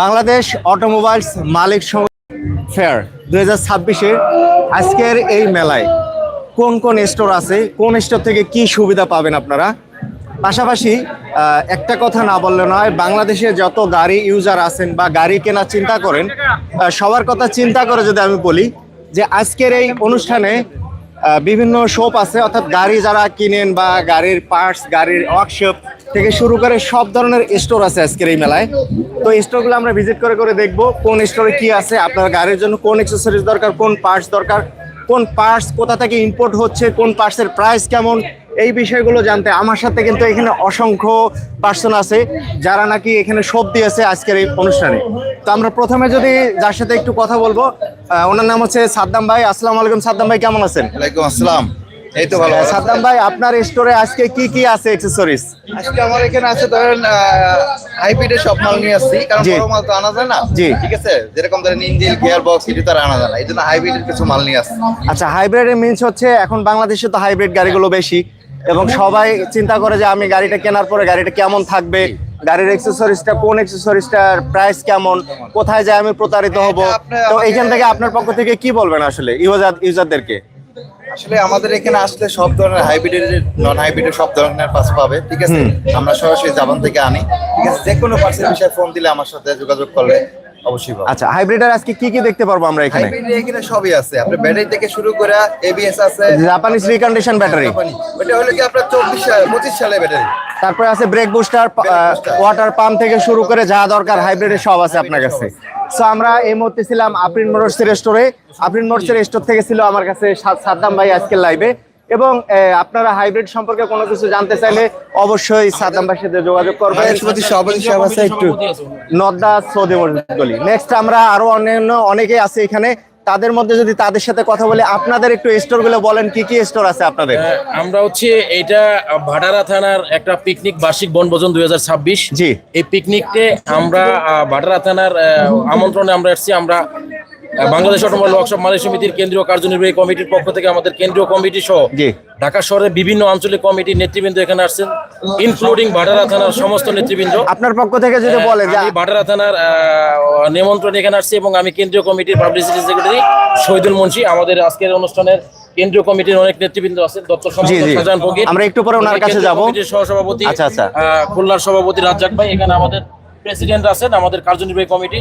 Bangladesh automobiles মালিক fair দু হাজার ছাব্বিশের আজকের এই মেলায় কোন কোন স্টোর আছে, কোন স্টোর থেকে কি সুবিধা পাবেন আপনারা? পাশাপাশি একটা কথা না বললে নয়, বাংলাদেশে যত গাড়ি ইউজার আছেন বা গাড়ি কেনার চিন্তা করেন সবার কথা চিন্তা করে যদি আমি বলি যে আজকের এই অনুষ্ঠানে বিভিন্ন শপ আছে, অর্থাৎ গাড়ি যারা কিনেন বা গাড়ির পার্টস গাড়ির ওয়ার্কশপ থেকে শুরু করে সব ধরনের স্টোর আছে আজকের এই মেলায়। তো স্টোরগুলো আমরা ভিজিট করে করে দেখব কোন স্টোরে কি আছে, আপনার গাড়ির জন্য কোন অ্যাক্সেসরিজ দরকার, কোন পার্টস দরকার, কোন পার্টস কোথা থেকে ইম্পোর্ট হচ্ছে, কোন পার্টসের প্রাইস কেমন এই বিষয়গুলো জানতে আমার সাথে কিন্তু এখানে অসংখ্য পার্সন আছে যারা নাকি এখানে সব দিয়েছে আজকের এই অনুষ্ঠানে। তো আমরা প্রথমে যদি যার সাথে একটু কথা বলব ওনার নাম হচ্ছে সাদ্দাম ভাই। আসসালামু আলাইকুম সাদ্দাম ভাই কেমন আছেন? ওয়ালাইকুম আসসালাম। এই তো ভালো সাদ্দাম ভাই আপনার স্টোরে আজকে কি কি আছে অ্যাক্সেসরিজ আজকে আমার এখানে আছে ধরেন হাইব্রিডের সব মাল নিয়ে আসছি কারণ। বড় মাল তো আনা যায় না। জি। ঠিক আছে? যেরকম ধরেন ইঞ্জিন গিয়ার বক্স এটি তো আনা যায় না। এই জন্য হাইব্রিডের কিছু মাল নিয়ে আসছি। আচ্ছা হাইব্রিডের মিনস হচ্ছে এখন বাংলাদেশে তো হাইব্রিড গাড়িগুলো বেশি। এবং সবাই চিন্তা করে যে আমি গাড়িটা কেনার পরে গাড়িটা কেমন থাকবে গাড়ির এক্সেসরিজটা কোন এক্সেসরিজটার প্রাইস কেমন কোথায় যায় আমি প্রতারিত হব। তো এইখান থেকে আপনার পক্ষ থেকে কি বলবেন আসলে ইউজার ইউজারদেরকে? আসলে আমাদের এখানে আসলে সব ধরনের হাইব্রিডের নন হাইব্রিডের সব ধরনের পাস পাবে ঠিক আছে? আমরা সরাসরি জাপান থেকে আনি ঠিক আছে? যে কোনো পার্সের বিষয়ে ফোন দিলে আমার সাথে যোগাযোগ করলে অবশ্যই আচ্ছা হাইব্রিডের আজকে কি কি দেখতে পারব আমরা এখানে? হাইব্রিডের এখানে সবই আছে। আপনার ব্যাটারি থেকে শুরু করে এবিএস আছে জাপানিজ রিকন্ডিশন ব্যাটারি ওটা হলো কি আপনার চব্বিশ সালে পঁচিশ সালে ব্যাটারি তারপরে আছে ব্রেক বুস্টার ওয়াটার পাম্প থেকে শুরু করে যা দরকার হাইব্রিডের সব আছে আপনার কাছে। সো আমরা এই মুহূর্তে ছিলাম আপ্রিন মোটরসের স্টোরে আপ্রিন মোটরসের স্টোর থেকে ছিল আমার কাছে সাদ্দাম ভাই আজকের লাইভে এবং আপনারা হাইব্রিড সম্পর্কে কোনো কিছু জানতে চাইলে অবশ্যই সাদ্দাম ভাইয়ের সাথে যোগাযোগ করবেন। একটু। নদ্দা সৌদি নেক্সট আমরা আরও অন্যান্য অনেকেই আছে এখানে। তাদের মধ্যে যদি তাদের সাথে কথা বলে আপনাদের একটু স্টোরগুলো বলেন কি কি স্টোর আছে আপনাদের? আমরা হচ্ছে এটা ভাটারা থানার একটা পিকনিক বার্ষিক বনভোজন দুই হাজার ছাব্বিশ। জি। এই পিকনিকতে আমরা ভাটারা থানার আহ, আমন্ত্রণে আমরা এসেছি আমরা বাংলাদেশ অটোমোবাইল ওয়ার্কশপ মালিক সমিতির কেন্দ্রীয় কার্যনির্বাহী কমিটির পক্ষ থেকে আমাদের কেন্দ্রীয় কমিটি সহ ঢাকা শহরের বিভিন্ন আঞ্চলিক কমিটির নেতৃবৃন্দ এখানে আসছেন ইনক্লুডিং ভাটারা থানার সমস্ত নেতৃবৃন্দ আপনার পক্ষ থেকে যদি বলেন যে ভাটারা থানার নিমন্ত্রণ এখানে আসছি এবং আমি কেন্দ্রীয় কমিটির পাবলিসিটি সেক্রেটারি শহীদুল মুন্সি আমাদের আজকের অনুষ্ঠানের কেন্দ্রীয় কমিটির অনেক নেতৃবৃন্দ আছেন জি। আমরা একটু পরে ওনার কাছে যাব। সহসভাপতি আচ্ছা, আচ্ছা। খুলনার সভাপতি রাজ্জাক ভাই এখানে আমাদের প্রেসিডেন্ট আছেন আমাদের কার্যনির্বাহী কমিটি।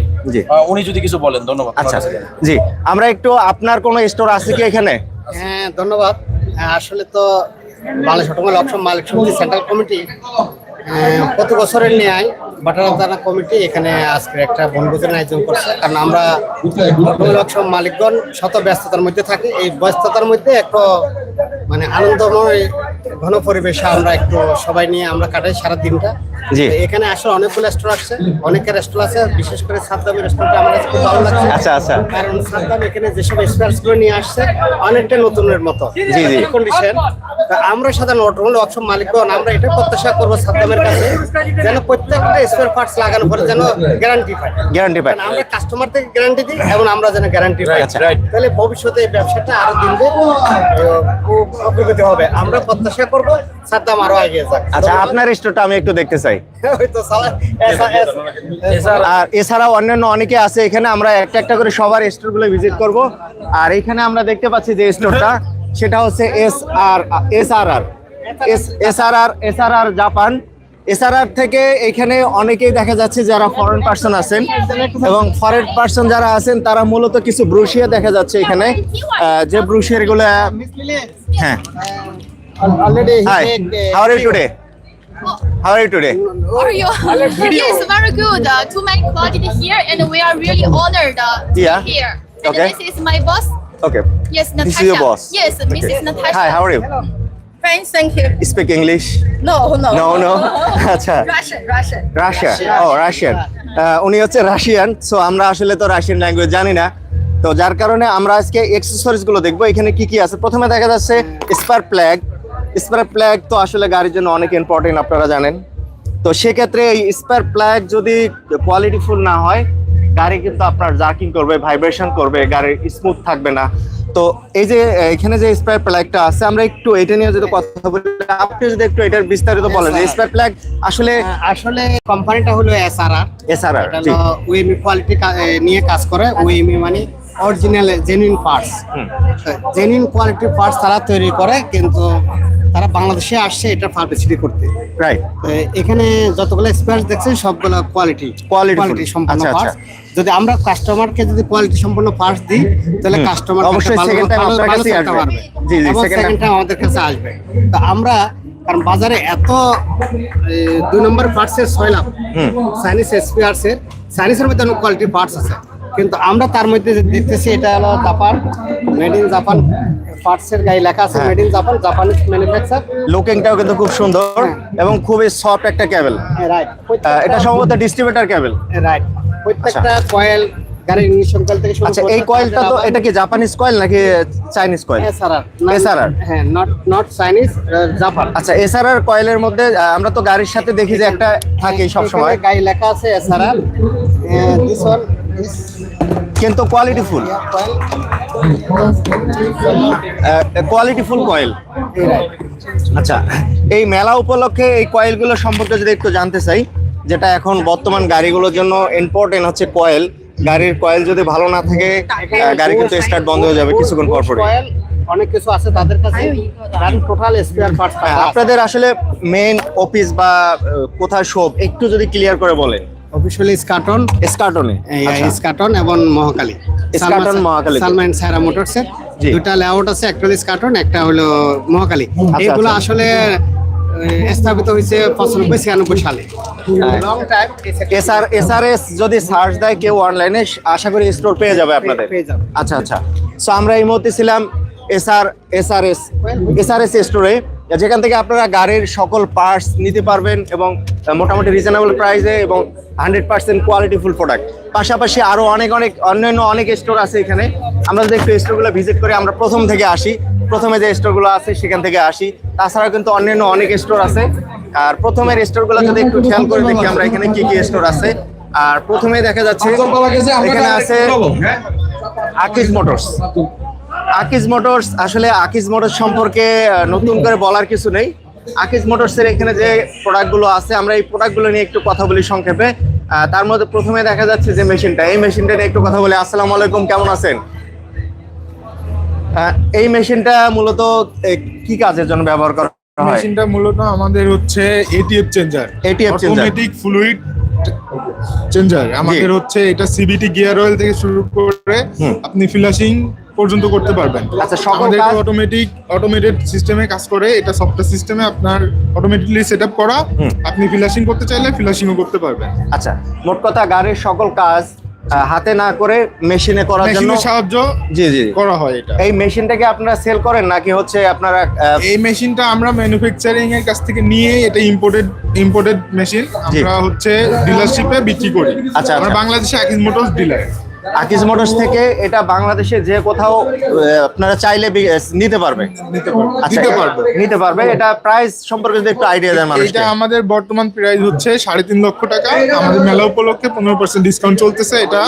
উনি যদি কিছু বলেন ধন্যবাদ। আচ্ছা জি আমরা একটু আপনার কোনো স্টোর আছে কি এখানে? হ্যাঁ ধন্যবাদ। আসলে তো বাংলাদেশ অটোমোবাইল অপশন মালিক সমিতি সেন্ট্রাল কমিটি। আহ, প্রতি বছরের ন্যায় বাটারাদানা কমিটি এখানে আজকে একটা বনভোজনের আয়োজন করছে। কারণ আমরা অটোমোবাইল মালিকগণ শত ব্যস্ততার মধ্যে থাকি। এই ব্যস্ততার মধ্যে একটু মানে আনন্দময় ঘন পরিবেশে আমরা একটু সবাই নিয়ে আমরা কাটাই সারা দিনটা জি। এখানে আসলে অনেকগুলো স্টোর আসছে অনেকের স্টোর আছে বিশেষ করে সাদ্দামের স্টোরটা আমার কাছে খুব ভালো লাগছে আচ্ছা, আচ্ছা। কারণ সাদ্দাম এখানে যেসব স্পেয়ার্সগুলো নিয়ে আসছে অনেকটা নতুনের মতো জি, জি। কন্ডিশন আমরা সাধারণ অটোমোবাইল অপশন মালিকগণ আমরা এটা প্রত্যাশা করব সাদ্দামের কাছে যেন প্রত্যেকটা স্পেয়ার পার্টস লাগানোর পরে যেন গ্যারান্টি পায় গ্যারান্টি পায় আমরা কাস্টমার থেকে গ্যারান্টি দিই এবং আমরা যেন গ্যারান্টি পাই right. তাহলে ভবিষ্যতে এই ব্যবসাটা আরও দিন অগ্রগতি হবে আমরা প্রত্যাশা করব সাদ্দাম আরও এগিয়ে যাক। আচ্ছা আপনার স্টোরটা আমি একটু দেখতে চাই। আর এছাড়াও অন্যান্য অনেকে আছে এখানে আমরা একটা একটা করে সবার স্টোরগুলো ভিজিট করব। আর এখানে আমরা দেখতে পাচ্ছি যে স্টোরটা সেটা হচ্ছে S R S R R S R R S R R Japan SRR থেকে এখানে অনেকেই দেখা যাচ্ছে যারা ফরেন পার্সন আছেন এবং ফরেন পার্সন যারা আছেন তারা মূলত কিছু ব্রুশিয়া দেখা যাচ্ছে এখানে। আহ, যে ব্রুশিয়ারগুলো হ্যাঁ। Already he hi take, uh, how are you today how are you today How are you? yes, very good. Uh, too many quality here, and we are really honored uh, to Yeah. be here. And Okay. this is my boss. Okay Yes, Natasha. This is your boss. Yes, Mrs. Natasha. Hi how are you Fine, thank you. Speak English No, no. No no আচ্ছা Russian, Russian. Russia ও Russian উনি হচ্ছে Russian so আমরা আসলে তো Russian language জানি না তো যার কারণে আমরা আজকে এক্সেসরিজগুলো দেখব এখানে কি কি আছে প্রথমে দেখা যাচ্ছে স্পার প্ল্যাগ স্পার প্ল্যাগ তো আসলে গাড়ির জন্য অনেক ইম্পর্টেন্ট আপনারা জানেন। তো সেক্ষেত্রে এই স্পার প্ল্যাগ যদি কোয়ালিটিফুল না হয় গাড়ি কিন্তু আপনার জার্কিং করবে ভাইব্রেশন করবে গাড়ির স্মুথ থাকবে না। তো এই যে এখানে যে স্পার প্লাগটা আছে আমরা একটু এটা নিয়ে যদি কথা বলি আপনি যদি একটু এটার বিস্তারিত বলেন যে স্পার প্লাগ আসলে আসলে কোম্পানিটা হলো এসআরআর এসআরআর ওএমই কোয়ালিটি নিয়ে কাজ করে। ওএমই মানে original genuine parts genuine quality parts তারা তৈরি করে কিন্তু তারা বাংলাদেশে আসছে এটা পাবলিসিটি করতে। রাইট এখানে যতগুলো স্পেয়ার দেখছেন সবগুলো কোয়ালিটি কোয়ালিটি। সম্পন্ন আচ্ছা, আচ্ছা। পার্টস যদি আমরা কাস্টমারকে যদি কোয়ালিটি সম্পন্ন পার্টস দিই তাহলে কাস্টমার অবশ্যই second time আপনার কাছেই আসবে। জি, জি, সেকেন্ড টাইম আমাদের কাছে আসবে। তো আমরা কারণ বাজারে এত দুই নম্বর পার্টসের ছয় লাভ চাইনিজ এসপিআরসের চাইনিজের মধ্যে অনেক কোয়ালিটির পার্টস আছে। কিন্তু আমরা তার মধ্যে যে দেখতেছি এটা হলো জাপান মেড ইন জাপান পার্টসের গায়ে লেখা আছে হ্যাঁ। Made in Japan Japanese manufacture লুকিংটাও কিন্তু খুব সুন্দর এবং খুবই সফট একটা কেবল রাইট এটা সম্ভবত ডিস্ট্রিবিউটার কেবল রাইট প্রত্যেকটা কয়েল গাড়ির ইঞ্জিন কয়েল থেকে শুরু আচ্ছা এই কয়েলটা তো এটা কি জাপানিজ কয়েল নাকি চাইনিজ কয়েল এসআরআর হ্যাঁ নট নট চাইনিজ জাপান আচ্ছা এসআরআর কয়েলের মধ্যে আমরা তো গাড়ির সাথে দেখি যে একটা থাকে সব সময় এখানে গায়ে লেখা আছে এসআরআর দিস ওয়ান দিস কিন্তু quality full coil quality full coil আচ্ছা এই মেলা উপলক্ষে এই কয়েলগুলো সম্পর্কে যদি একটু জানতে চাই যেটা এখন বর্তমান গাড়িগুলোর জন্য ইম্পর্টেন্ট হচ্ছে কয়েল গাড়ির কয়েল যদি ভালো না থাকে গাড়ি কিন্তু স্টার্ট বন্ধ হয়ে যাবে কিছুক্ষণ পর কয়েল অনেক কিছু আছে তাদের কাছে। টোটাল স্পেয়ার পার্টস আপনাদের আসলে মেইন অফিস বা কোথায় শপ একটু যদি ক্লিয়ার করে বলেন। অফিসিয়ালি স্কাটন স্কার্টনে আচ্ছা। স্কাটন এবং মহাকালী স্কাটন, মহাখালী। সালমান সায়রা মোটরস এর জি। দুটা লেআউট আছে একটা হলো স্কাটন একটা হলো মহাকালী এগুলো আচ্ছা। আসলে স্থাপিত হয়েছে পঁচানব্বই ছিয়ানব্বই সালে হ্যাঁ। এসআর এসআরএস যদি সার্চ দেয় কেউ অনলাইনে আশা করি স্টোর পেয়ে যাবে আপনাদের। আচ্ছা আচ্ছা সো আমরা এই মুহূর্তে ছিলাম এসআর এসআরএস এসআরএস স্টোরে যেখান থেকে আপনারা গাড়ির সকল পার্টস নিতে পারবেন এবং মোটামুটি রিজনেবল প্রাইসে এবং হান্ড্রেড পার্সেন্ট কোয়ালিটিফুল প্রোডাক্ট পাশাপাশি আরও অনেক অনেক অন্যান্য অনেক স্টোর আছে এখানে। আমরা যদি একটু স্টোরগুলো ভিজিট করে আমরা প্রথম থেকে আসি। প্রথমে যে স্টোরগুলো আছে সেখান থেকে আসি। তাছাড়াও কিন্তু অন্যান্য অনেক স্টোর আছে। আর প্রথমের স্টোরগুলো যদি একটু খেয়াল করে দেখি আমরা এখানে কি কি স্টোর আছে। আর প্রথমে দেখা যাচ্ছে এখানে আছে আকিজ মোটরস আকিজ মোটরস আসলে আকিজ মোটরস সম্পর্কে নতুন করে বলার কিছু নেই। আকিজ মোটরসের এখানে যে প্রোডাক্টগুলো আছে আমরা এই প্রোডাক্টগুলো নিয়ে একটু কথা বলি সংক্ষেপে। তার মধ্যে প্রথমে দেখা যাচ্ছে যে মেশিনটা। এই মেশিনটা নিয়ে একটু কথা বলি। আসসালামু আলাইকুম কেমন আছেন? এই মেশিনটা মূলত কি কাজের জন্য ব্যবহার করা হয়? মেশিনটা মূলত আমাদের হচ্ছে ATF changer ATF changer automatic fluid changer আমাদের হচ্ছে এটা সিবিটি গিয়ার অয়েল থেকে শুরু করে আপনি ফিলাশিং পর্যন্ত করতে পারবেন। আচ্ছা, সকল কাজ- অটোমেটিক অটোমেটেড সিস্টেমে কাজ করে এটা সফটওয়্যার সিস্টেমে আপনার অটোমেটিকলি সেট আপ করা আপনি ফিলাশিং করতে চাইলে ফিলাশিংও করতে পারবেন। আচ্ছা মোট কথা গাড়ির সকল কাজ হাতে না করে মেশিনে করার জন্য সাহায্য জি জি। করা হয় এটা। এই মেশিনটাকে আপনারা সেল করেন নাকি হচ্ছে আপনারা এই মেশিনটা আমরা ম্যানুফ্যাকচারিং এর কাছ থেকে নিয়ে এটা ইম্পোর্টেড ইম্পোর্টেড মেশিন আমরা হচ্ছে ডিলারশিপে বিক্রি করি। আচ্ছা, আমরা আচ্ছা। বাংলাদেশে Akij motors dealer Akij motors থেকে এটা বাংলাদেশে যে কোথাও আপনারা চাইলে নিতে পারবে। নিতে পারব। আচ্ছা নিতে পারবে। এটা প্রাইস সম্পর্কে যদি একটু আইডিয়া দেন মানুষকে। এটা আমাদের বর্তমান প্রাইস হচ্ছে সাড়ে তিন লক্ষ টাকা। আমাদের মেলা উপলক্ষে পনেরো পার্সেন্ট ডিসকাউন্ট চলতেছে। এটা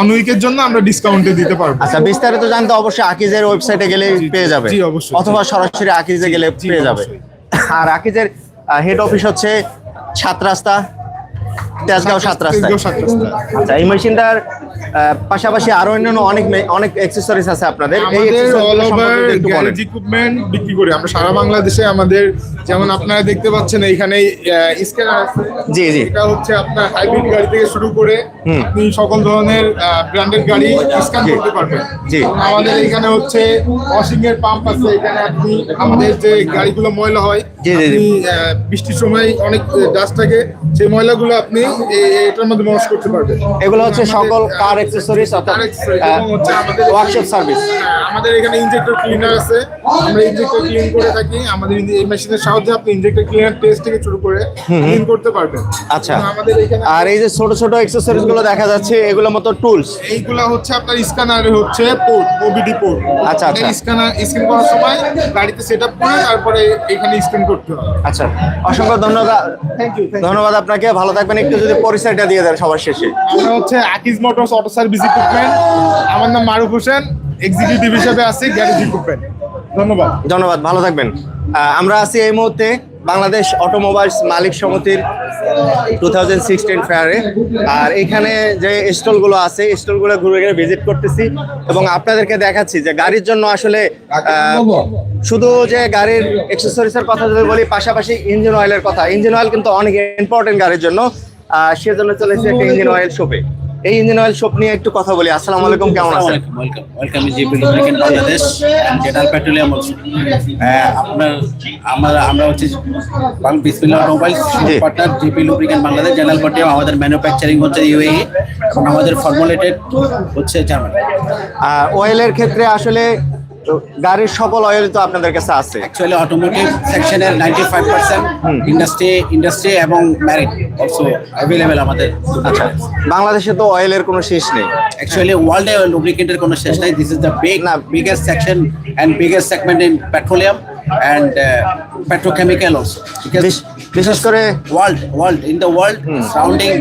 অন উইকের জন্য আমরা ডিসকাউন্টে দিতে পারব। আচ্ছা বিস্তারিত জানতে অবশ্যই আকিজের ওয়েবসাইটে গেলে পেয়ে যাবে। জি, অবশ্যই। অথবা সরাসরি আকিজে গেলে পেয়ে যাবে। আর আকিজের হেড অফিস হচ্ছে সাত রাস্তা। তেজগাঁও সাত রাস্তা। আচ্ছা এই মেশিনটার পাশাপাশি আরও অন্যান্য অনেক অনেক অ্যাক্সেসরিজ আছে আপনাদের। অল ওভার গ্যারেজ ইকুইপমেন্ট বিক্রি করি। আমরা সারা বাংলাদেশে আমাদের যেমন আপনারা দেখতে পাচ্ছেন এইখানে স্ক্যানার আছে। জি জি। এটা হচ্ছে আপনার হাইব্রিড গাড়ি থেকে শুরু করে। আপনি সকল ধরনের ব্র্যান্ডেড গাড়ি স্ক্যান। করতে পারবেন। জি। আমাদের এখানে হচ্ছে ওয়াশিং এর পাম্প আছে। এখানে আপনি আমাদের যে গাড়িগুলো ময়লা হয় জি, জি, বৃষ্টির সময় অনেক ডাস্ট থাকে। সেই ময়লাগুলো আপনি এ- এটার মধ্যে ওয়াশ করতে পারবেন এগুলো হচ্ছে সকল কার অ্যাক্সেসরিজ অর্থাৎ ওয়ার্কশপ সার্ভিস আমাদের এখানে ইনজেক্টর ক্লিনার আছে। আমরা ইনজেক্টর ক্লিন করে থাকি আমাদের এই মেশিনের সাহায্যে আপনি ইনজেক্টর ক্লিনার টেস্ট থেকে শুরু করে ক্লিন করতে পারবেন। আচ্ছা। আমাদের এখানে আর এই যে ছোট ছোট অ্যাক্সেসরিজগুলো দেখা যাচ্ছে এগুলো মতো টুলস এইগুলা হচ্ছে আপনার স্ক্যানার হচ্ছে পোর্ট ওবিডি পোর্ট আচ্ছা, আচ্ছা। স্ক্যানার স্ক্যান করার সময় গাড়িতে সেট আপ করে তারপরে এখানে স্ক্যান করতে হয় আচ্ছা অসংখ্য ধন্যবাদ। থ্যাংক ইউ ধন্যবাদ আপনাকে ভালো থাকবেন। একটু যদি পরিচয়টা দিয়ে দেন সবার শেষে। আমরা হচ্ছে Akij motors auto service equipment আমার নাম মারুফ হোসেন এক্সিকিউটিভ হিসেবে আছি গ্যারেজ ইকুইপমেন্ট ধন্যবাদ। ধন্যবাদ ভালো থাকবেন। আমরা আছি এই মুহূর্তে বাংলাদেশ অটোমোবাইলস মালিক সমিতির টু থাউজেন্ড সিক্সটিন ফেয়ারে আর এখানে যে স্টলগুলো আছে স্টলগুলো ঘুরে ঘুরে ভিজিট করতেছি এবং আপনাদেরকে দেখাচ্ছি যে গাড়ির জন্য আসলে শুধু যে গাড়ির এক্সেসরিজের কথা যদি বলি পাশাপাশি ইঞ্জিন অয়েলের কথা। ইঞ্জিন অয়েল কিন্তু অনেক ইম্পর্টেন্ট গাড়ির জন্য। আহ, সেজন্য চলেছে একটা ইঞ্জিন অয়েল শপে এই ইঞ্জিন অয়েল শপ নিয়ে একটু কথা বলি। আসসালামু আলাইকুম কেমন আছেন? Welcome welcome GP lubricant Bangladesh and general petroleum also আপনার আমরা আমরা হচ্ছে বাং বিসমিল্লাহ অটোমোবাইল জি। Partner GP lubricant Bangladesh general petroleum আমাদের ম্যানুফ্যাকচারিং হচ্ছে ইউএই এবং আমাদের ফর্মুলেটেড হচ্ছে জার্মানি আর অয়েলের ক্ষেত্রে আসলে তো গাড়ির সকল অয়েল তো আপনাদের কাছে আছে। অ্যাকচুয়ালি অটোমোটিভ সেকশনের ninety five percent industry industry এবং ম্যারিট অলসো অ্যাভেলেবেল আমাদের। আচ্ছা বাংলাদেশে তো অয়েলের কোনো শেষ নেই। অ্যাকচুয়ালি ওয়ার্ল্ডে লুব্রিকেন্টের কোনো শেষ নাই। দিস ইজ দ্য বিগ না। Biggest section and biggest segment in petroleum. And uh, petrochemical also. Because বিশ- বিশেষ করে world, world in the world, surrounding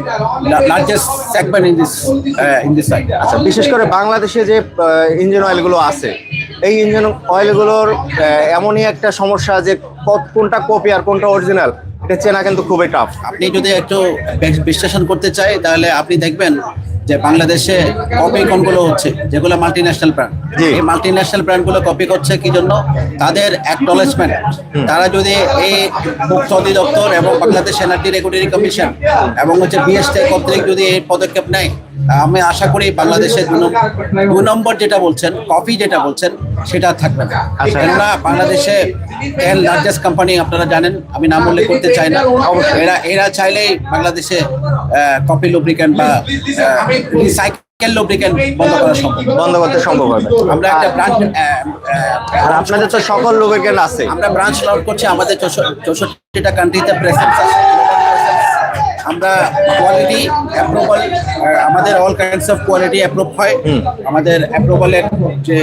la- largest segment in this uh, in this side. আচ্ছা বিশেষ করে বাংলাদেশে যে engine অয়েলগুলো আছে এই ইঞ্জিন অয়েলগুলোর আহ, এমনই একটা সমস্যা যে ক- কোনটা কপি আর কোনটা অরিজিনাল এটা চেনা কিন্তু খুবই টাফ আপনি যদি একটু বেশ- বিশ্লেষণ করতে চাই তাহলে আপনি দেখবেন যে বাংলাদেশে কপি কোনগুলো হচ্ছে? যেগুলো মাল্টি ন্যাশনাল ব্র্যান্ড এই মাল্টি ন্যাশনাল ব্র্যান্ডগুলো কপি করছে কি জন্য? তাদের অ্যাকনলেজমেন্ট তারা যদি এই মুক্ত অধিদপ্তর এবং বাংলাদেশ এনার্জি রেগুলেটরি কমিশন এবং হচ্ছে বিএসটি কর্তৃক যদি এই পদক্ষেপ নেয় আমি আশা করি বাংলাদেশের দু নম্বর যেটা বলছেন কপি যেটা বলছেন সেটা থাকবে না। আচ্ছা। কেননা বাংলাদেশে টেন লার্জেস্ট কোম্পানি আপনারা জানেন আমি নাম উল্লেখ করতে চাই না। এরা এরা চাইলেই বাংলাদেশে কপি লুব্রিক্যান্ট বা রিসাইকেল লুব্রিক্যান্ট বন্ধ করা সম্ভব। বন্ধ করতে সম্ভব হবে। আমরা একটা ব্রাঞ্চ আর আপনাদের তো সকল লুব্রিকেন্ট আছে। আমরা ব্রাঞ্চ লঞ্চ করছি আমাদের চৌষট্টিটা কান্ট্রিতে প্রেসেন্স আছে। আমরা কোয়ালিটি অ্যাপ্রুভাল আমাদের all kinds of quality approve হয়। আমাদের অ্যাপ্রুভালের যে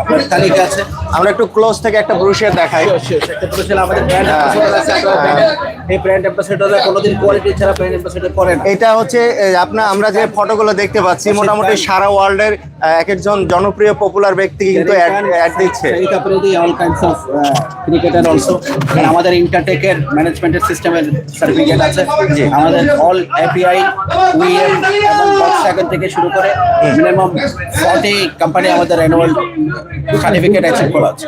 আপনার তালিকা আছে। আমরা একটু ক্লোজ থেকে একটা ব্রুশিয়ার দেখাই। বলেছিল আমাদের ব্র্যান্ড অ্যাম্বাসেডর আছে আপনারা এই ব্র্যান্ড অ্যাম্বাসেডররা কোনোদিন কোয়ালিটি ছাড়া ব্র্যান্ড অ্যাম্বাসেডর করেন না। এটা হচ্ছে আপনার আমরা যে ফটোগুলো দেখতে পাচ্ছি মোটামুটি সারা ওয়ার্ল্ডের এক একজন জনপ্রিয় পপুলার ব্যক্তি কিন্তু অ্যাড দিচ্ছে। তারপরে the all kinds of cricketer also আমাদের ইন্টারটেকের ম্যানেজমেন্টের সিস্টেমের সার্টিফিকেট আছে। আমাদের অল এপিআই উইএম এবং বক্সাগন থেকে শুরু করে মিনিমাম ফর্টি কোম্পানি আমাদের অ্যানুয়াল সার্টিফিকেট অ্যাকসেপ্ট করা আছে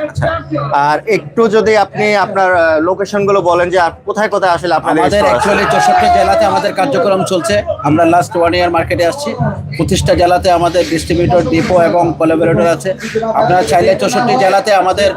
আর একটু যদি আপনি আপনার লোকেশনগুলো বলেন যে কোথায় কোথায় আসলে আপনাদের অ্যাকচুয়ালি চৌষট্টি জেলাতে আমাদের কার্যক্রম চলছে। আমরা লাস্ট ওয়ান ইয়ার মার্কেটে আসছি। পঁচিশটা জেলাতে আমাদের ডিস্ট্রিবিউটর ডিপো এবং কোলাবোরেটর আছে। আপনারা চাইলে চৌষট্টি জেলাতে আমাদের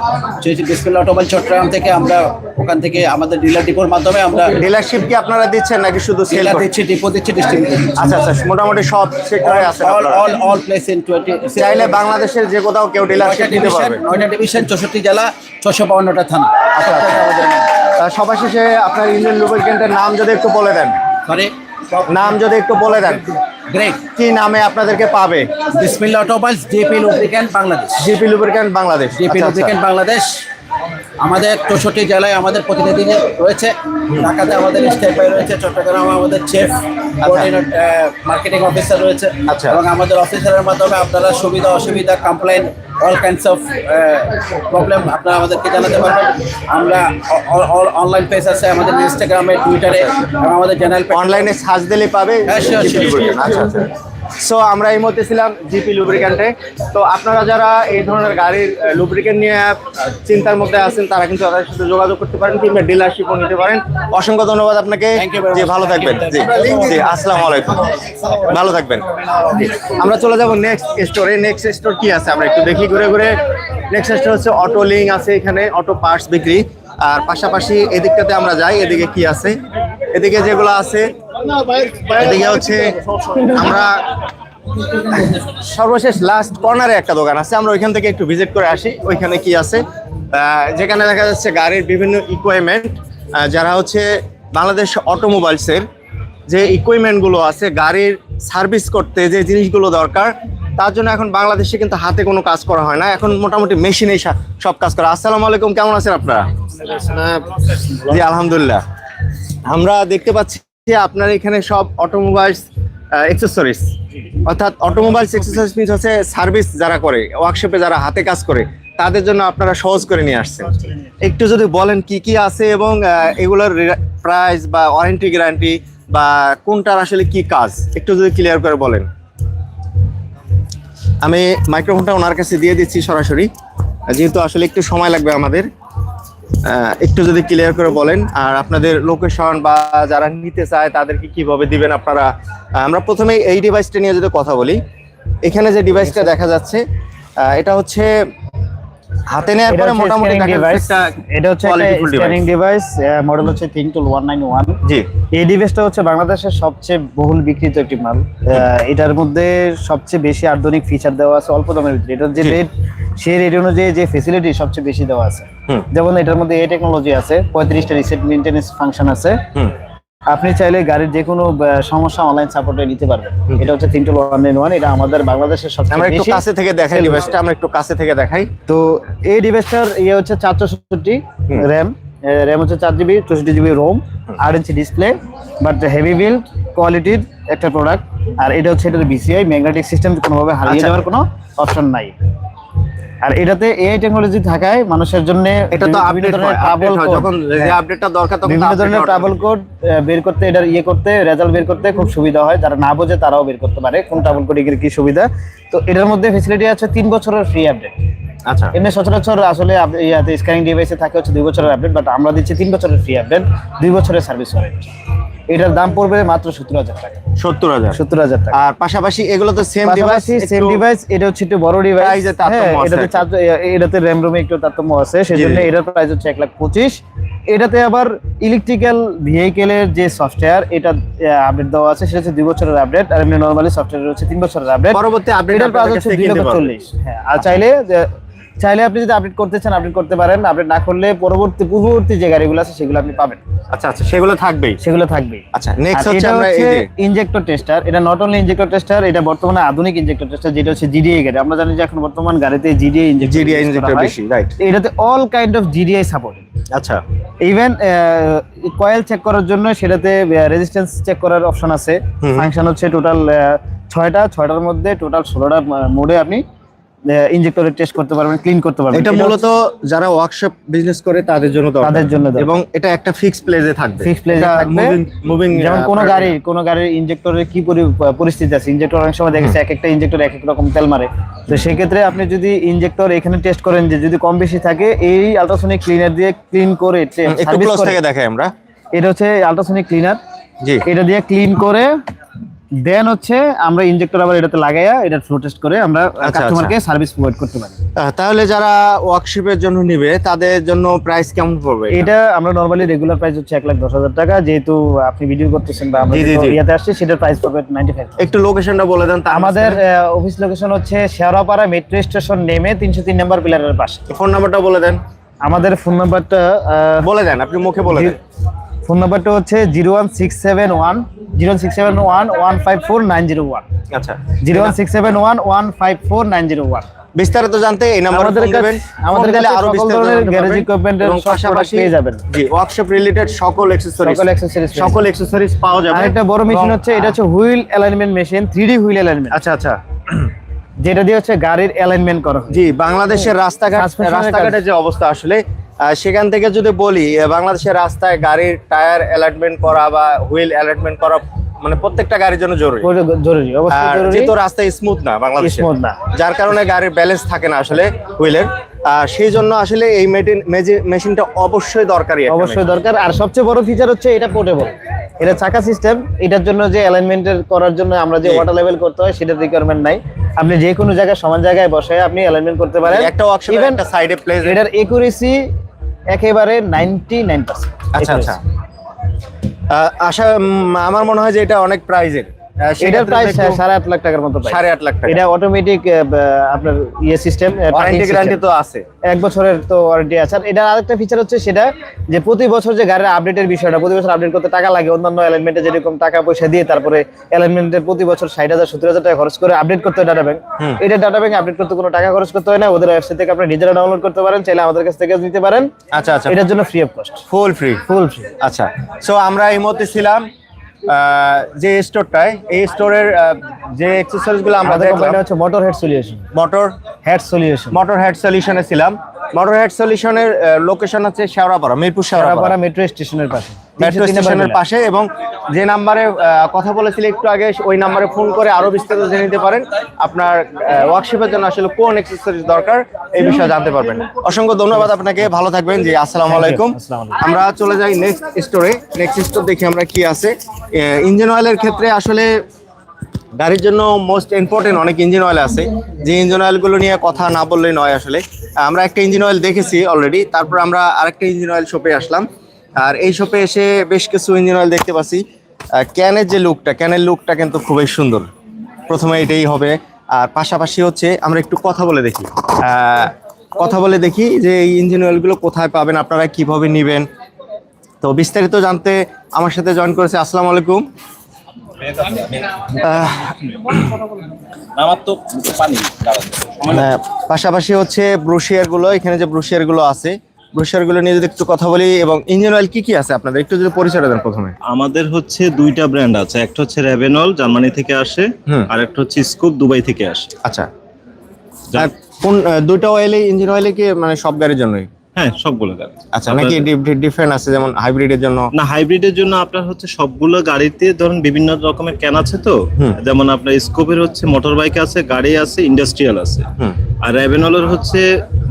বিসমিল্লা অটোমোবাইল চট্টগ্রাম থেকে আমরা ওখান থেকে আমাদের ডিলার ডিপোর মাধ্যমে আমরা ডিলারশিপ কি আপনারা দিচ্ছেন নাকি শুধু সেল দিচ্ছি ডিপো দিচ্ছি ডিস্ট্রিবিউটর আচ্ছা আচ্ছা মোটামুটি সব সেক্টরে আছে all all all place in twenty চাইলে বাংলাদেশের যে কোথাও কেউ ডিলারশিপ দিতে পারবে। নয়টা ডিভিশন চৌষট্টি জেলা ছশো বাউন্নটা থানা। সবার শেষে আপনার ইন্ডিয়ান লুব্রিকেন্টের নাম যদি একটু বলে দেন। সরি নাম যদি একটু বলে দেন। গ্রেট কি নামে আপনাদেরকে পাবে? Bismillah automobiles GP lubricant Bangladesh. GP lubricant Bangladesh. GP lubricant আচ্ছা। লুব্রিক্যান্ট বাংলাদেশ। আমাদের চৌষট্টি জেলায় আমাদের প্রতিনিধি রয়েছে। ঢাকাতে আমাদের স্টেট বাই রয়েছে চট্টগ্রামে আমাদের চেফ মার্কেটিং অফিসার রয়েছে আচ্ছা। এবং আমাদের অফিসারের মাধ্যমে আপনারা সুবিধা অসুবিধা complain all kinds of problem আপনারা আমাদেরকে জানাতে পারবেন। আমরা অনলাইন পেজ আছে আমাদের ইনস্টাগ্রামে টুইটারে আমাদের জেনারেল অনলাইনে সার্চ দিলে পাবে হ্যাঁ, লুব্রিকেন্ট সো আমরা এই মধ্যে ছিলাম জিপি লুব্রিক্যান্টে তো আপনারা যারা এই ধরনের গাড়ির লুব্রিকেন্ট নিয়ে চিন্তার মধ্যে আছেন তারা কিন্তু তাদের সাথে যোগাযোগ করতে পারেন কিংবা ডিলারশিপও নিতে পারেন। অসংখ্য ধন্যবাদ আপনাকে। জি ভালো থাকবেন। জি জি আসসালামু আলাইকুম। ভালো থাকবেন। আমরা চলে যাব নেক্সট স্টোরে নেক্সট স্টোর কি আছে? আমরা একটু দেখি ঘুরে ঘুরে। নেক্সট স্টোর হচ্ছে অটো লিং আছে এখানে অটো পার্টস বিক্রি। আর পাশাপাশি এদিকটাতে আমরা যাই এদিকে কি আছে? এদিকে যেগুলো আছে এদিকে হচ্ছে আমরা সর্বশেষ লাস্ট কর্নারে একটা দোকান আছে আমরা ওইখান থেকে একটু ভিজিট করে আসি ওইখানে কি আছে? আহ, যেখানে দেখা যাচ্ছে গাড়ির বিভিন্ন ইকুইপমেন্ট যারা হচ্ছে বাংলাদেশ অটোমোবাইলসের যে ইকুইপমেন্টগুলো আছে গাড়ির সার্ভিস করতে যে জিনিসগুলো দরকার তার জন্য এখন বাংলাদেশে কিন্তু হাতে কোনো কাজ করা হয় না এখন মোটামুটি মেশিনেই সা- সব কাজ করা। আসসালামু আলাইকুম কেমন আছেন আপনারা? জি আলহামদুলিল্লাহ। আমরা দেখতে পাচ্ছি আপনার এখানে সব অটোমোবাইলস এক্সেসরিজ অর্থাৎ অটোমোবাইলস এক্সেসরিজ মিন্স হচ্ছে সার্ভিস যারা করে ওয়ার্কশপে যারা হাতে কাজ করে তাদের জন্য আপনারা সহজ করে নিয়ে আসছেন। একটু যদি বলেন কি কি আছে এবং এগুলোর প্রাইস বা ওয়ারেন্টি গ্যারান্টি বা কোনটার আসলে কি কাজ? একটু যদি ক্লিয়ার করে বলেন। আমি মাইক্রোফোনটা ওনার কাছে দিয়ে দিচ্ছি সরাসরি। যেহেতু আসলে একটু সময় লাগবে আমাদের। একটু যদি ক্লিয়ার করে বলেন আর আপনাদের লোকেশন বা যারা নিতে চায় তাদেরকে কীভাবে দিবেন আপনারা? আমরা প্রথমে এই ডিভাইসটা নিয়ে যদি কথা বলি এখানে যে ডিভাইসটা দেখা যাচ্ছে এটা হচ্ছে হাতে নেওয়ার পরে মোটামুটি এটা হচ্ছে স্ক্যানিং ডিভাইস মডেল হচ্ছে thing tool one nine one জি। এই ডিভাইসটা হচ্ছে বাংলাদেশের সবচেয়ে বহুল বিক্রিত একটি মাল। এটার মধ্যে সবচেয়ে বেশি আধুনিক ফিচার দেওয়া আছে অল্প দামের ভিতরে। এটার যে রেট সেই রেট অনুযায়ী যে ফেসিলিটি সবচেয়ে বেশি দেওয়া আছে। যেমন এটার মধ্যে এই টেকনোলজি আছে পঁয়ত্রিশটা রিসেট মেনটেন্স ফাংশন আছে। আপনি চাইলে গাড়ির যে কোনো সমস্যা অনলাইন সাপোর্টে নিতে পারবেন। এটা হচ্ছে টুল ওয়ান নাইন ওয়ান এটা আমাদের বাংলাদেশের সবচেয়ে আমরা একটু কাছে থেকে দেখাই ডিভাইসটা আমরা একটু কাছে থেকে দেখাই। তো এই ডিভাইসটার ইয়ে হচ্ছে চারশো চৌষট্টি র্যাম র্যাম হচ্ছে চার জিবি চৌষট্টি জিবি রোম আট inch display but heavy build কোয়ালিটির একটা প্রোডাক্ট আর এটা হচ্ছে এটার বিসিআই ম্যাগনেটিক সিস্টেম কোনোভাবে হারিয়ে আচ্ছা। যাওয়ার কোনো অপশন নাই। আর এটাতে এআই টেকনোলজি থাকায় মানুষের জন্য এটা তো আপডেট হয় হয়। যখন যে আপডেটটা দরকার তখন হ্যাঁ। বিভিন্ন ধরনের ট্রাভেল কোড বের করতে এটার ইয়ে করতে রেজাল্ট বের করতে খুব সুবিধা হয়। যারা না বোঝে তারাও বের করতে পারে। কোন ট্রাভেল কোডের কি সুবিধা? তো এটার মধ্যে ফেসিলিটি আছে তিন বছরের ফ্রি আপডেট আচ্ছা। এমনি সচরাচর আসলে ইয়াতে স্ক্যানিং ডিভাইসে থাকে হচ্ছে দুই বছরের আপডেট বাট আমরা দিচ্ছি তিন বছরের ফ্রি আপডেট দুই বছরের সার্ভিস ওয়ারেন্টি এটার দাম পড়বে মাত্র সত্তর হাজার টাকা। সত্তর হাজার। সত্তর হাজার টাকা। আর পাশাপাশি এগুলো তো সেম ডিভাইস সেম ডিভাইস এটা হচ্ছে একটু বড় ডিভাইস Price এ তারতম্য আছে এটাতে আর কি। চার- এ- এটাতে র্যাম রোমে একটু তারতম্য আছে সেজন্য এটার প্রাইস হচ্ছে এক লাখ পঁচিশ। এটাতে আবার ইলেকট্রিক্যাল ভেহিকেলের যে সফটওয়্যার এটা আপডেট দেওয়া আছে সেটা হচ্ছে দুই বছরের আপডেট আর এমনি নর্মালি সফটওয়্যার হচ্ছে তিন বছরের আপডেট পরবর্তী আপডেট এটার প্রাইস হচ্ছে দুই লক্ষ চল্লিশ। হ্যাঁ আর চাইলে চাইলে আপনি যদি আপডেট করতে চান আপডেট করতে পারেন। আপডেট না করলে পরবর্তী পূর্ববর্তী যে গাড়িগুলো আছে সেগুলো আপনি পাবেন। আচ্ছা আচ্ছা সেগুলো থাকবেই। সেগুলো থাকবেই। আচ্ছা নেক্সট হচ্ছে আমরা এই যে ইনজেক্টর টেস্টার এটা নট অনলি ইনজেক্টর টেস্টার এটা বর্তমানে আধুনিক ইনজেক্টর টেস্টার যেটা হচ্ছে জিডিআই গাড়ি। আমরা জানি যে এখন বর্তমান গাড়িতে জিডিআই ইনজেক্টর জিডিআই ইনজেক্টর বেশি রাইট এটাতে all kind of GDI support আচ্ছা। ইভেন কয়েল চেক করার জন্য সেটাতে রেজিস্ট্যান্স চেক করার অপশন আছে। ফাংশন হচ্ছে টোটাল ছয়টা ছয়টার মধ্যে টোটাল ষোলোটা মোডে আপনি ইনজেক্টরের টেস্ট করতে পারবেন ক্লিন করতে পারবেন। এটা মূলত যারা ওয়ার্কশপ বিজনেস করে তাদের জন্য দরকার। তাদের জন্য এবং এটা একটা ফিক্স প্লেসে থাকবে। ফিক্স প্লেসে থাকবে। মুভিং যেমন কোন গাড়ি কোন গাড়ির ইনজেক্টরের কি পরিস্থিতি আছে? ইনজেক্টর অনেক সময় দেখেছে এক একটা ইঞ্জেক্টর এক এক রকম তেল মারে। তো সেক্ষেত্রে আপনি যদি ইনজেক্টর এখানে টেস্ট করেন যে যদি কম বেশি থাকে এই আলট্রাসোনিক ক্লিনার দিয়ে ক্লিন করে একটু ক্লোজ থেকে দেখাই আমরা। এটা হচ্ছে আলট্রাসোনিক ক্লিনার জি। এটা দিয়ে ক্লিন করে দেন হচ্ছে আমরা ইঞ্জেক্টর আবার এটাতে লাগাইয়া এটা ফ্লো টেস্ট করে আমরা। কাস্টমারকে সার্ভিস প্রোভাইড করতে পারি। তাহলে যারা ওয়ার্কশপের জন্য নিবে তাদের জন্য প্রাইস কেমন পড়বে এটা? আমরা নরমালি রেগুলার প্রাইস হচ্ছে এক লাখ দশ হাজার টাকা যেহেতু আপনি ভিডিও করতেছেন বা আমরা ইয়াতে আসছি সেটার প্রাইস পড়বে নাইনটি ফাইভ একটু লোকেশনটা বলে দেন আমাদের অফিস লোকেশন হচ্ছে শেয়ারাপাড়া মেট্রো স্টেশন নেমে তিনশো তিন নম্বর পিলারের পাশে। ফোন নাম্বারটা বলে দেন। আমাদের ফোন নাম্বারটা বলে দেন আপনি মুখে বলে দেন। ফোন নাম্বারটা হচ্ছে zero one six seven one zero six seven one one five four nine zero one. আচ্ছা। Zero one six seven one one five four nine zero one. বিস্তারিত জানতে এই নাম্বারে আমাদের ফোন দিবেন। আমাদের কাছে আরও বিস্তারিত গ্যারেজ এবং পাশাপাশি পেয়ে যাবেন। জি ওয়ার্কশপ রিলেটেড সকল অ্যাকসেসরিজ সকল অ্যাকসেসরিজ সকল অ্যাকসেসরিজ পাওয়া যাবে। আরেকটা বড় মেশিন হচ্ছে এটা হচ্ছে wheel alignment machine three wheel alignment আচ্ছা আচ্ছা। যেটা দিয়ে হচ্ছে গাড়ির অ্যালাইনমেন্ট করা জি বাংলাদেশের রাস্তাঘাট রাস্তাঘাটের যে অবস্থা আসলে সেখান থেকে যদি বলি বাংলাদেশের রাস্তায় গাড়ির টায়ার অ্যালাইনমেন্ট করা বা হুইল অ্যালাইনমেন্ট করা মানে প্রত্যেকটা গাড়ির জন্য জরুরি। জরুরি অবশ্যই জরুরি। যেহেতু রাস্তা স্মুথ না বাংলাদেশে Smooth না। যার কারণে গাড়ির ব্যালেন্স থাকে না আসলে হুইলের সেই জন্য আসলে এই মেশিনটা অবশ্যই দরকারি অবশ্যই দরকার। আর সবচেয়ে বড় ফিচার হচ্ছে এটা পোর্টেবল এটা চাকা সিস্টেম এটার জন্য যে অ্যালাইনমেন্টের করার জন্য আমরা যে। ওয়াটার লেভেল করতে হয় সেটার রিকোয়ারমেন্ট নাই। আপনি যে কোনো জায়গায় সমান জায়গায় বসে আপনি অ্যালাইনমেন্ট করতে পারেন। একটা ওয়ার্কশপ একটা সাইডে প্লেস এটার একুরেসি একেবারে নাইনটি নাইন পার্সেন্ট আচ্ছা। আচ্ছা আশা আমার মনে হয় যে এটা অনেক প্রাইজের এটার প্রাইস সাড়ে আট লাখ টাকার মতো। সাড়ে আট লাখ টাকা। এটা অটোমেটিক আপনার ইয়ে সিস্টেম ওয়ারেন্টি গ্যারান্টি তো আছে। এক বছরের তো ওয়ারেন্টি আছে। আর এটার আরেকটা ফিচার হচ্ছে সেটা যে প্রতি বছর যে গাড়ির আপডেটের বিষয়টা প্রতি বছর আপডেট করতে টাকা লাগে অন্যান্য অ্যালাইনমেন্টে যেরকম টাকা পয়সা দিয়ে তারপরে অ্যালাইনমেন্টের প্রতি বছর ষাট হাজার সত্তর হাজার টাকা খরচ করে আপডেট করতে হয় ডাটা ব্যাংক এটা ডাটা ব্যাংক আপডেট করতে কোনো টাকা খরচ করতে হয় না। ওদের ওয়েবসাইট থেকে আপনি নিজেরা ডাউনলোড করতে পারেন চাইলে আমাদের কাছ থেকে নিতে পারেন। আচ্ছা আচ্ছা। এটার জন্য free of cost full free full free আচ্ছা। সো আমরা এই মুহূর্তে ছিলাম যে স্টোরটায় এই স্টোরের যে অ্যাক্সেসরিজগুলো আমরা আমাদের দেখলাম হচ্ছে motor head solution motor head solution motor head সলিউশনে ছিলাম। মোটর হেড সলিউশনের লোকেশন হচ্ছে শেওড়াপাড়া মিরপুর শেওড়াপাড়া। মেট্রো স্টেশনের পাশে। মেট্রো 303 স্টেশনের পাশে এবং যে নাম্বারে কথা বলেছিল একটু আগে ওই নাম্বারে ফোন করে আরও বিস্তারিত জেনে নিতে পারেন। আপনার ওয়ার্কশপের জন্য আসলে কোন অ্যাক্সেসরিজ দরকার এই বিষয়ে জানতে পারবেন। অসংখ্য ধন্যবাদ আপনাকে ভালো থাকবেন জি আসসালামু আলাইকুম। আমরা চলে যাই নেক্সট স্টোরে নেক্সট স্টোর দেখি আমরা কি আছে। ইঞ্জিন অয়েলের ক্ষেত্রে আসলে গাড়ির জন্য মোস্ট ইম্পর্টেন্ট অনেক ইঞ্জিন অয়েল আছে। যে ইঞ্জিন অয়েলগুলো নিয়ে কথা না বললেই নয় আসলে। আমরা একটা ইঞ্জিন অয়েল দেখেছি অলরেডি তারপর আমরা আরেকটা ইঞ্জিন অয়েল শপে আসলাম। আর এই শপে এসে বেশ কিছু ইঞ্জিন অয়েল দেখতে পাচ্ছি। ক্যানের যে লুকটা ক্যানের লুকটা কিন্তু খুবই সুন্দর। প্রথমে এটাই হবে। আর পাশাপাশি হচ্ছে আমরা একটু কথা বলে দেখি। কথা বলে দেখি যে এই ইঞ্জিন অয়েলগুলো কোথায় পাবেন, আপনারা কীভাবে নেবেন। তো বিস্তারিত জানতে আমার সাথে জয়েন করেছে, আসসালামু আলাইকুম। পাশাপাশি হচ্ছে ব্রুশিয়ারগুলো এখানে যে ব্রুশিয়ারগুলো আছে ব্রুশিয়ারগুলো নিয়ে যদি একটু কথা বলি এবং ইঞ্জিন অয়েল কি কি আছে আপনাদের? একটু যদি পরিচয় দেন প্রথমে। আমাদের হচ্ছে দুইটা ব্র্যান্ড আছে একটা হচ্ছে রেভেনল জার্মানি থেকে আসে। আর একটা হচ্ছে স্কুপ দুবাই থেকে আসে। আচ্ছা। কোন দুইটা অয়েলে ইঞ্জিন অয়েলে কি মানে সব গাড়ির জন্যই? হ্যাঁ সবগুলো গাড়ি। আচ্ছা নাকি ডিফারেন্ট আছে যেমন হাইব্রিডের জন্য? না হাইব্রিডের জন্য আপনার হচ্ছে সবগুলো গাড়িতে ধরুন বিভিন্ন রকমের ক্যান আছে তো। যেমন আপনার স্কোপের হচ্ছে মোটর বাইক আছে গাড়ি আছে ইন্ডাস্ট্রিয়াল আছে। আর রেভেনলের হচ্ছে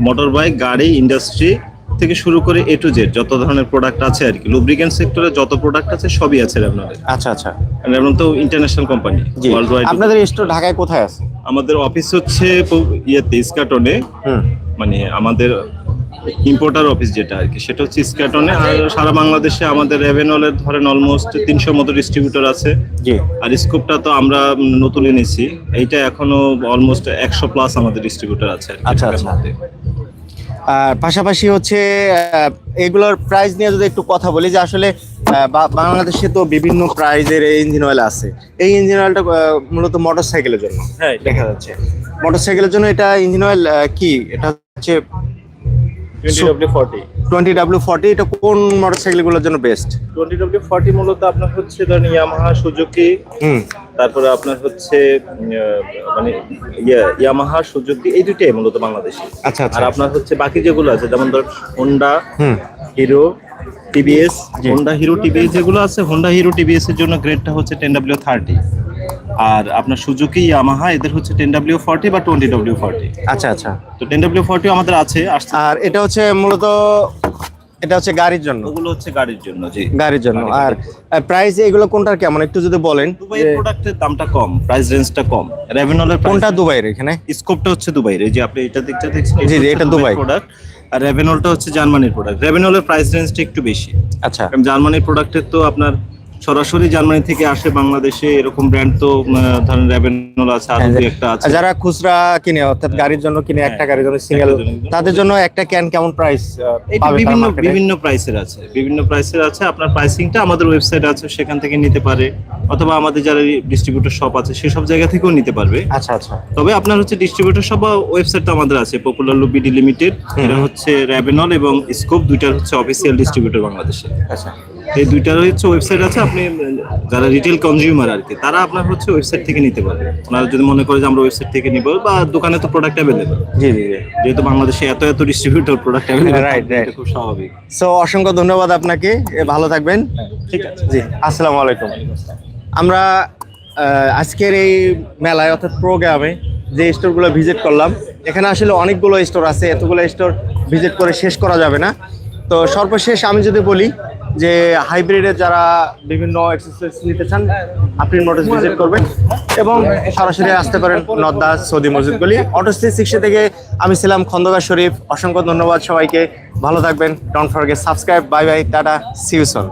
মোটর বাইক গাড়ি ইন্ডাস্ট্রি থেকে শুরু করে এ টু জেড যত ধরনের প্রোডাক্ট আছে আর কি। লুব্রিকেন্ট সেক্টরে যত প্রোডাক্ট আছে সবই আছে রেভেনলের আচ্ছা আচ্ছা। রেভেনল তো ইন্টারন্যাশনাল কোম্পানি ওয়ার্ল্ড ওয়াইড আপনাদের স্টোর ঢাকায় কোথায় আছে? আমাদের অফিস হচ্ছে ইয়েতে ইস্কাটনে মানে আমাদের ইম্পোর্টার অফিস যেটা আর কি সেটা হচ্ছে ইস্কাটনে আর সারা বাংলাদেশে আমাদের রেভেনলের ধরেন অলমোস্ট তিনশো মতো ডিস্ট্রিবিউটর আছে। আর স্কোপটা তো আমরা নতুন এনেছি। এইটা এখনও অলমোস্ট একশো প্লাস আমাদের ডিস্ট্রিবিউটর আছে আর আচ্ছা, আচ্ছা। আর পাশাপাশি হচ্ছে এগুলোর প্রাইস নিয়ে যদি একটু কথা বলি যে আসলে বা- বাংলাদেশে তো বিভিন্ন প্রাইজের ইঞ্জিন অয়েল আছে। এই ইঞ্জিন অয়েলটা মূলত মোটর সাইকেলের জন্য হ্যাঁ দেখা যাচ্ছে। মোটর সাইকেলের জন্য এটা ইঞ্জিন অয়েল কি? এটা হচ্ছে টোয়েন্টি ডাব্লিউ ফর্টি এটা কোন মোটর সাইকেলগুলোর জন্য বেস্ট টোয়েন্টি ডব্লিউ ফর্টি মূলত আপনার হচ্ছে ধরেন ইয়ামাহা সুজুকি হুম। তারপরে আপনার হচ্ছে মানে ইয়া ইয়ামাহা সুজুকি এই দুইটাই মূলত বাংলাদেশে। আচ্ছা আচ্ছা। আর আপনার হচ্ছে বাকি যেগুলো আছে যেমন ধর হোন্ডা হুম। হিরো টিভিএস হোন্ডা হিরো টিভিএস যেগুলো আছে হোন্ডা হিরো টিভিএস এর জন্য গ্রেডটা হচ্ছে টেন ডাব্লিউ থার্টি আর আপনার সুজুকি ইয়ামাহা এদের হচ্ছে টেন ডাব্লিউ ফর্টি বা টোয়েন্টি ডাব্লিউ ফর্টি আচ্ছা আচ্ছা। তো টেন ডাব্লিউ ফর্টি আমাদের আছে আর এটা হচ্ছে মূলত এটা হচ্ছে গাড়ির জন্য। ওগুলো হচ্ছে গাড়ির জন্য জি। গাড়ির জন্য। আর প্রাইস এগুলো কোনটার কেমন? একটু যদি বলেন। দুবাইয়ের প্রোডাক্টের দামটা কম প্রাইস রেঞ্জটা কম। রেভেনলের কোনটা দুবাইয়ের এখানে? স্কোপটা হচ্ছে দুবাইয়ের। এই যে আপনি এটা দেখতে দেখছেন জি, জি, এটা দুবাই। প্রোডাক্ট আর রেভেনলটা হচ্ছে জার্মানির প্রোডাক্ট রেভেনলের প্রাইস রেঞ্জটা একটু বেশি। আচ্ছা। জার্মানির প্রোডাক্টের তো আপনার সরাসরি জার্মানি থেকে আসে বাংলাদেশে এরকম ব্র্যান্ড তো ধরেন রেভেনল আছে আর দুই একটা আছে। যারা খুচরা কিনে অর্থাৎ গাড়ির জন্য কিনে একটা হ্যাঁ, গাড়ির জন্য সিঙ্গেল তাদের জন্য একটা ক্যান কেমন প্রাইস এটা বিভিন্ন বিভিন্ন প্রাইসের আছে। বিভিন্ন প্রাইসের আছে আপনার প্রাইসিংটা আমাদের ওয়েবসাইট আছে সেখান থেকে নিতে পারে। অথবা আমাদের যারা ডিস্ট্রিবিউটর শপ আছে সেসব জায়গা থেকেও নিতে পারবে। আচ্ছা আচ্ছা। তবে আপনার হচ্ছে ডিস্ট্রিবিউটর শপ বা ওয়েবসাইট ওয়েবসাইটটা আমাদের আছে পপুলার লুবিডি লিমিটেড এটা হচ্ছে র্যাবেনল এবং স্কোপ দুইটার হচ্ছে অফিসিয়াল ডিস্ট্রিবিউটর বাংলাদেশে। আচ্ছা। এই দুইটার হচ্ছে ওয়েবসাইট আছে আপনি যারা রিটেল কনজিউমার আর কি তারা আপনার হচ্ছে ওয়েবসাইট থেকে নিতে পারবে। ওনারা যদি মনে করে যে আমরা ওয়েবসাইট থেকে নিব বা দোকানে তো প্রোডাক্ট অ্যাভেলেবল জি জি জি। যেহেতু বাংলাদেশে এত এত distributor product available Right, right. খুব স্বাভাবিক। সো অসংখ্য ধন্যবাদ আপনাকে। ভালো থাকবেন। ঠিক আছে। জি আসসালামু আলাইকুম। আমরা আজকের এই মেলায় অর্থাৎ প্রোগ্রামে যে স্টোরগুলো ভিজিট করলাম এখানে আসলে অনেকগুলো স্টোর আছে। এতগুলো স্টোর ভিজিট করে শেষ করা যাবে না। তো সর্বশেষ আমি যদি বলি যে হাইব্রিডের যারা বিভিন্ন এক্সারসাইজ নিতে চান, আপনি নোটিস ভিজিট করবেন এবং সরাসরি আসতে পারেন নদ্দা সৌদি মসজিদগুলি অটো থ্রি সিক্সটি থেকে আমি ছিলাম খন্দকার শরীফ। অসংখ্য ধন্যবাদ সবাইকে। ভালো থাকবেন। Don't forget subscribe bye bye tata সিউসন